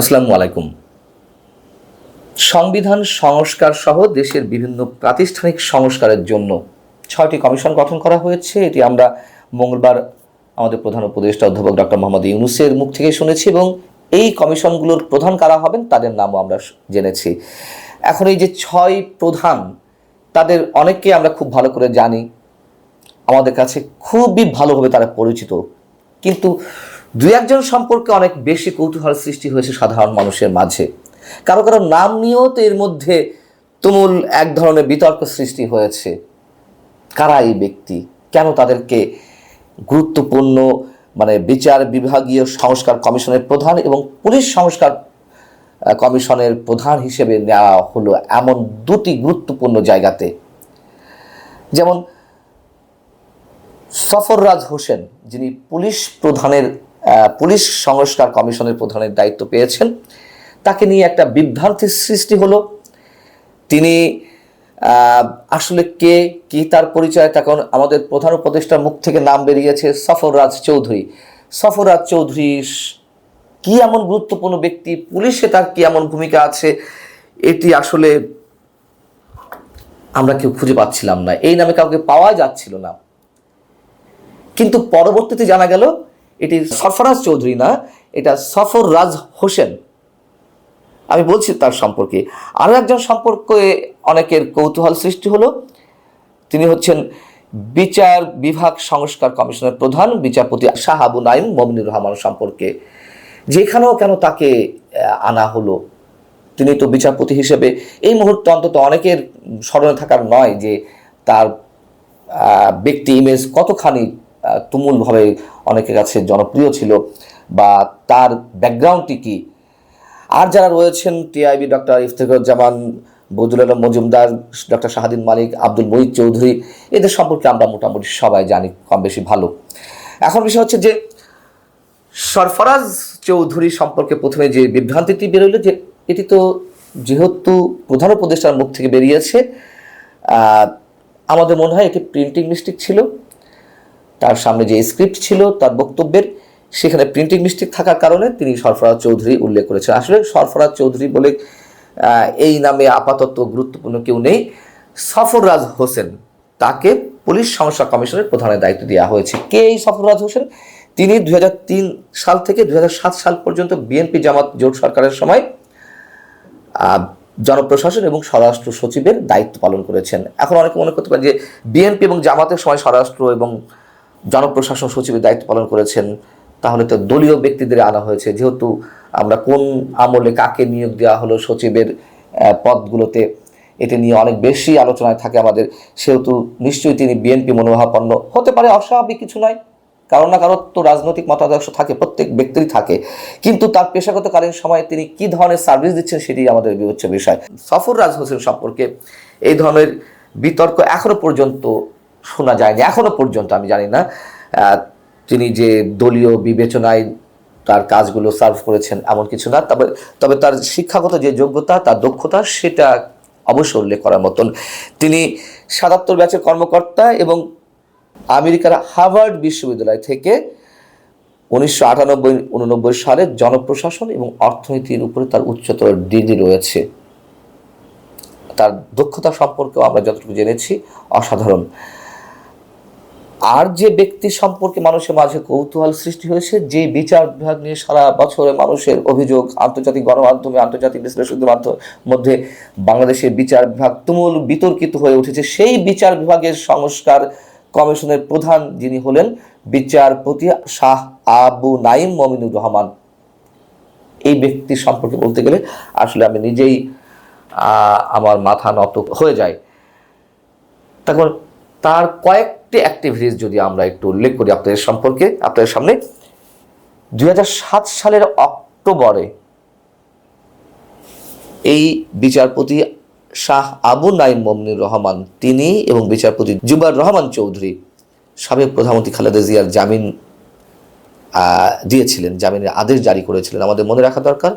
আসসালামু আলাইকুম। সংবিধান সংস্কার সহ দেশের বিভিন্ন প্রাতিষ্ঠানিক সংস্কারের জন্য ছয়টি কমিশন গঠন করা হয়েছে। এটি আমরা মঙ্গলবার আমাদের প্রধান উপদেষ্টা অধ্যাপক ডক্টর মোহাম্মদ ইউনুসের মুখ থেকে শুনেছি এবং এই কমিশনগুলোর প্রধান কারা হবেন তাদের নামও আমরা জেনেছি। এখন এই যে ছয় প্রধান, তাদের অনেককে আমরা খুব ভালো করে জানি। আমাদের কাছে খুবই ভালোভাবে তারা পরিচিত। কিন্তু দু একজন সম্পর্কে অনেক বেশি কৌতূহল সৃষ্টি হয়েছে সাধারণ মানুষের মাঝে। কারও কারও নাম নিয়েও তো এর মধ্যে তুমুল এক ধরনের বিতর্ক সৃষ্টি হয়েছে। কারা এই ব্যক্তি? কেন তাদেরকে গুরুত্বপূর্ণ মানে বিচার বিভাগীয় সংস্কার কমিশনের প্রধান এবং পুলিশ সংস্কার কমিশনের প্রধান হিসেবে নেওয়া হলো এমন দুটি গুরুত্বপূর্ণ জায়গাতে। যেমন সফররাজ হোসেন, যিনি পুলিশ প্রধানের পুলিশ সংস্কার কমিশনের প্রধানের দায়িত্ব পেয়েছেন। তাকে নিয়ে একটা বিভ্রান্তির সৃষ্টি হলো। তিনি আসলে কে, কি তার পরিচয় তখন আমাদের প্রধান উপদেষ্টার মুখ থেকে নাম বেরিয়েছে সফররাজ চৌধুরী। সফররাজ চৌধুরী কি এমন গুরুত্বপূর্ণ ব্যক্তি? পুলিশে তার কি এমন ভূমিকা আছে? এটি আসলে আমরা কেউ খুঁজে পাচ্ছিলাম না। এই নামে কাউকে পাওয়া যাচ্ছিল না। কিন্তু পরবর্তীতে জানা গেল এটি সরফরাজ চৌধুরী না, এটা সফর রাজ হোসেন। আমি বলছি তার সম্পর্কে। আরও একজন সম্পর্কে অনেকের কৌতূহল সৃষ্টি হলো। তিনি হচ্ছেন বিচার বিভাগ সংস্কার কমিশনের প্রধান, বিচারপতি শাহ আবু নাইম মমিনুর রহমান সম্পর্কে। যেখানেও কেন তাকে আনা হলো? তিনি তো বিচারপতি হিসেবে এই মুহূর্তে অন্তত অনেকের স্মরণে থাকার নয় যে তার ব্যক্তি ইমেজ কতখানি তুমুলভাবে অনেকের কাছে জনপ্রিয় ছিল বা তার ব্যাকগ্রাউন্ডটি কী? আর যারা রয়েছেন, TIB doctor Iftekharuzzaman Badiul Alam Majumdar, doctor Shahdeen Malik, Abdul Mohid Chowdhury, এদের সম্পর্কে আমরা মোটামুটি সবাই জানি কম বেশি ভালো। এখন বিষয় হচ্ছে যে, সরফরাজ চৌধুরী সম্পর্কে প্রথমে যে বিভ্রান্তিটি বেরোলো যে, এটি তো যেহেতু প্রধান উপদেষ্টার মুখ থেকে বেরিয়েছে আমাদের মনে হয় এটি প্রিন্টিং মিস্টেক ছিল। তার সামনে যে স্ক্রিপ্ট ছিল, তার বক্তব্যের, সেখানে প্রিন্টিং মিস্টেক থাকার কারণে তিনি সরফরাজ চৌধুরী উল্লেখ করেছেন। আসলে সরফরাজ চৌধুরী বলে এই নামে আপাতত গুরুত্বপূর্ণ কেউ নেই। সফররাজ হোসেন, তাকে পুলিশ সংস্কার কমিশনের প্রধানের দায়িত্ব দেওয়া হয়েছে। কে এই সফররাজ হোসেন? তিনি দুই হাজার তিন সাল থেকে দু হাজার সাত সাল পর্যন্ত বিএনপি জামাত জোট সরকারের সময় জনপ্রশাসন এবং স্বরাষ্ট্র সচিবের দায়িত্ব পালন করেছেন। এখন অনেকে মনে করতে পারেন যে বিএনপি এবং জামাতের সময় স্বরাষ্ট্র এবং জনপ্রশাসন সচিবের দায়িত্ব পালন করেছেন, তাহলে তো দলীয় ব্যক্তিদের আনা হয়েছে। যেহেতু আমরা কোন আমলে কাকে নিয়োগ দেওয়া হলো সচিবের পদগুলোতে এটি নিয়ে অনেক বেশি আলোচনায় থাকে আমাদের। সেহেতু নিশ্চয়ই তিনি বিএনপি মনোভাবাপন্ন। হতে পারে অস্বাভাবিক কিছু নয়। কারণ না কারোর তো রাজনৈতিক মতাদর্শ থাকে, প্রত্যেক ব্যক্তিরই থাকে। কিন্তু তার পেশাগতকালীন সময়ে তিনি কি ধরনের সার্ভিস দিচ্ছেন সেটি আমাদের বিবেচ্য বিষয়। সফর রাজ হোসেন সম্পর্কে এই ধরনের বিতর্ক এখনও পর্যন্ত শোনা যায়নি, এখনও পর্যন্ত, আমি জানি না। তিনি যে দলীয় বিবেচনায় তার কাজগুলো সার্ভ করেছেন এমন কিছু না, তবে তবে তার শিক্ষাগত যে যোগ্যতা, তার দক্ষতা, সেটা অবশ্য উল্লেখ করার মতন। তিনি সাতাত্তর ব্যাচের কর্মকর্তা এবং আমেরিকার হার্ভার্ড বিশ্ববিদ্যালয় থেকে উনিশশো আটানব্বই, উননব্বই সালে জনপ্রশাসন এবং অর্থনীতির উপরে তার উচ্চতর ডিগ্রি রয়েছে। তার দক্ষতা সম্পর্কেও আমরা যতটুকু জেনেছি, অসাধারণ। আর যে ব্যক্তি সম্পর্কে মানুষের মাঝে কৌতূহল সৃষ্টি হয়েছে, যে বিচার বিভাগ নিয়ে সারা বছরে মানুষের অভিযোগ আন্তর্জাতিক গণমাধ্যমে, আন্তর্জাতিক বিশ্লেষকদের মাধ্যমে মধ্যে বাংলাদেশের বিচার বিভাগ তুমুল বিতর্কিত হয়ে উঠেছে। সেই বিচার বিভাগের সংস্কার কমিশনের প্রধান যিনি হলেন বিচারপতি শাহ আবু নাইম মমিনুর রহমান। এই ব্যক্তি সম্পর্কে বলতে গেলে আসলে আমি নিজেই আমার মাথা নত হয়ে যায়। তখন তার কয়েকটি অ্যাক্টিভিটিস যদি আমরা একটু উল্লেখ করি আপনাদের সম্পর্কে, আপনাদের সামনে, দুই হাজার সাত সালের অক্টোবরে এই বিচারপতি শাহ আবু নাইম মমিনুর রহমান তিনি এবং বিচারপতি জুবার রহমান চৌধুরী সাবেক প্রধানমন্ত্রী খালেদা জিয়ার জামিন দিয়েছিলেন, জামিনের আদেশ জারি করেছিলেন। আমাদের মনে রাখা দরকার,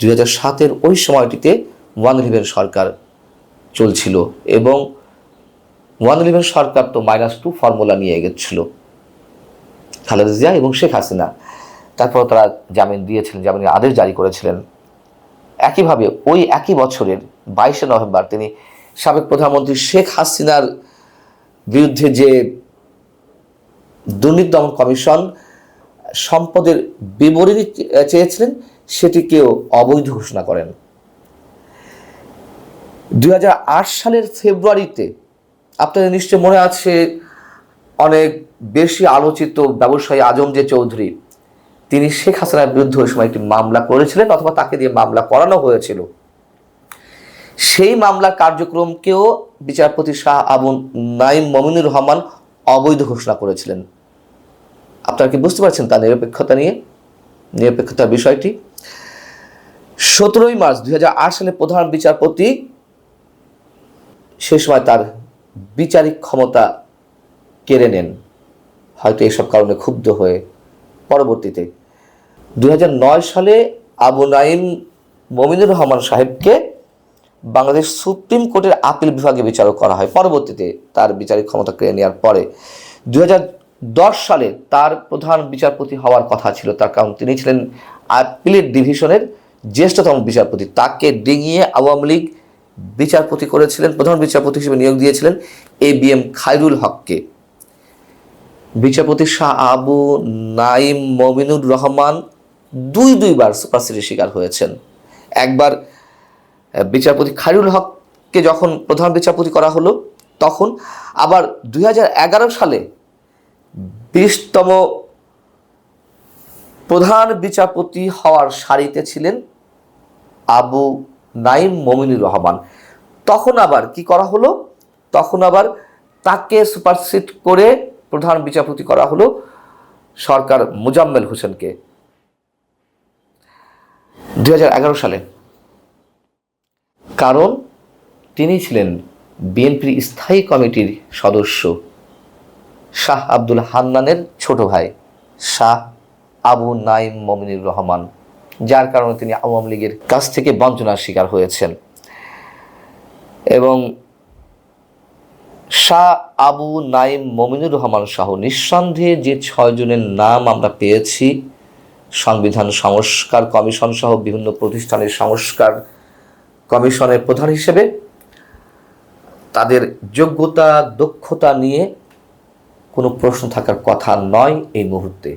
দুই হাজার সাতের ওই সময়টিতে ওয়ান সরকার চলছিল এবং ওয়ান ইলেভেন সরকার তো মাইনাস টু ফর্মুলা নিয়ে গেছিল। খালেদা জিয়া এবং শেখ হাসিনা। তারপর তারা জামিন দিয়েছিলেন, জামিনের আদেশ জারি করেছিলেন। একইভাবে ওই একই বছরের বাইশে নভেম্বর তিনি সাবেক প্রধানমন্ত্রী শেখ হাসিনার বিরুদ্ধে যে দুর্নীতি দমন কমিশন সম্পদের বিবরণী চেয়েছিলেন, সেটিকেও অবৈধ ঘোষণা করেন। দুই হাজার আট সালের ফেব্রুয়ারিতে আপনাদের নিশ্চয় মনে আছে অনেক বেশি আলোচিত ব্যবসায়ী আজম যে চৌধুরী। তিনি শেখ হাসিনার বিরুদ্ধে ওই সময় একটি মামলা করেছিলেন অথবা তাকে দিয়ে মামলা করানো হয়েছিল। সেই মামলার কার্যক্রমকেও বিচারপতি শাহ আবু নাইম মমিনুর রহমান অবৈধ ঘোষণা করেছিলেন। আপনারা কি বুঝতে পারছেন তার নিরপেক্ষতা নিয়ে? নিরপেক্ষতার বিষয়টি? সতেরোই মার্চ দুই হাজার আট সালে প্রধান বিচারপতি সে সময় তার বিচারিক ক্ষমতা কেড়ে নেন। হয়তো এসব কারণে ক্ষুব্ধ হয়ে পরবর্তীতে দু হাজার নয় সালে আবু নাইম মমিনুর রহমান সাহেবকে বাংলাদেশ সুপ্রিম কোর্টের আপিল বিভাগে বিচারক করা হয়। পরবর্তীতে তার বিচারিক ক্ষমতা কেড়ে নেওয়ার পরে দুই হাজার দশ সালে তার প্রধান বিচারপতি হওয়ার কথা ছিল। তার কারণ তিনি ছিলেন আপিলের ডিভিশনের জ্যেষ্ঠতম বিচারপতি। তাকে ডিঙিয়ে আওয়ামী লীগ বিচারপতি করেছিলেন, প্রধান বিচারপতি হিসেবে নিয়োগ দিয়েছিলেন এ বি এম খায়রুল হককে। বিচারপতি শাহ আবু নাইম মমিনুর রহমান দুই দুইবার সুপারসিডির শিকার হয়েছেন। একবার বিচারপতি খায়রুল হককে যখন প্রধান বিচারপতি করা হলো, তখন আবার দুই হাজার এগারো সালে বিশতম প্রধান বিচারপতি হওয়ার সারিতে ছিলেন আবু নাইম মমিনুর রহমান। তখন আবার কি করা হলো? তখন আবার তাকে সুপারসিট করে প্রধান বিচারপতি করা হলো সরকার মুজাম্মেল হোসেনকে। দু হাজার এগারো সালে। কারণ তিনি ছিলেন বিএনপির স্থায়ী কমিটির সদস্য শাহ আব্দুল হান্নানের ছোট ভাই, শাহ আবু নাইম মমিনুর রহমান। যার কারণে তিনি আওয়ামী লীগের কাছ থেকে বঞ্চনার শিকার হয়েছেন। এবং শাহ আবু নাইম মমিনুর রহমান সহ নিঃসন্দেহে যে ছয়জনের নাম আমরা পেয়েছি, সংবিধান সংস্কার কমিশন সহ বিভিন্ন প্রতিষ্ঠানের সংস্কার কমিশনের প্রধান হিসেবে তাদের যোগ্যতা, দক্ষতা নিয়ে কোনো প্রশ্ন থাকার কথা নয় এই মুহূর্তে।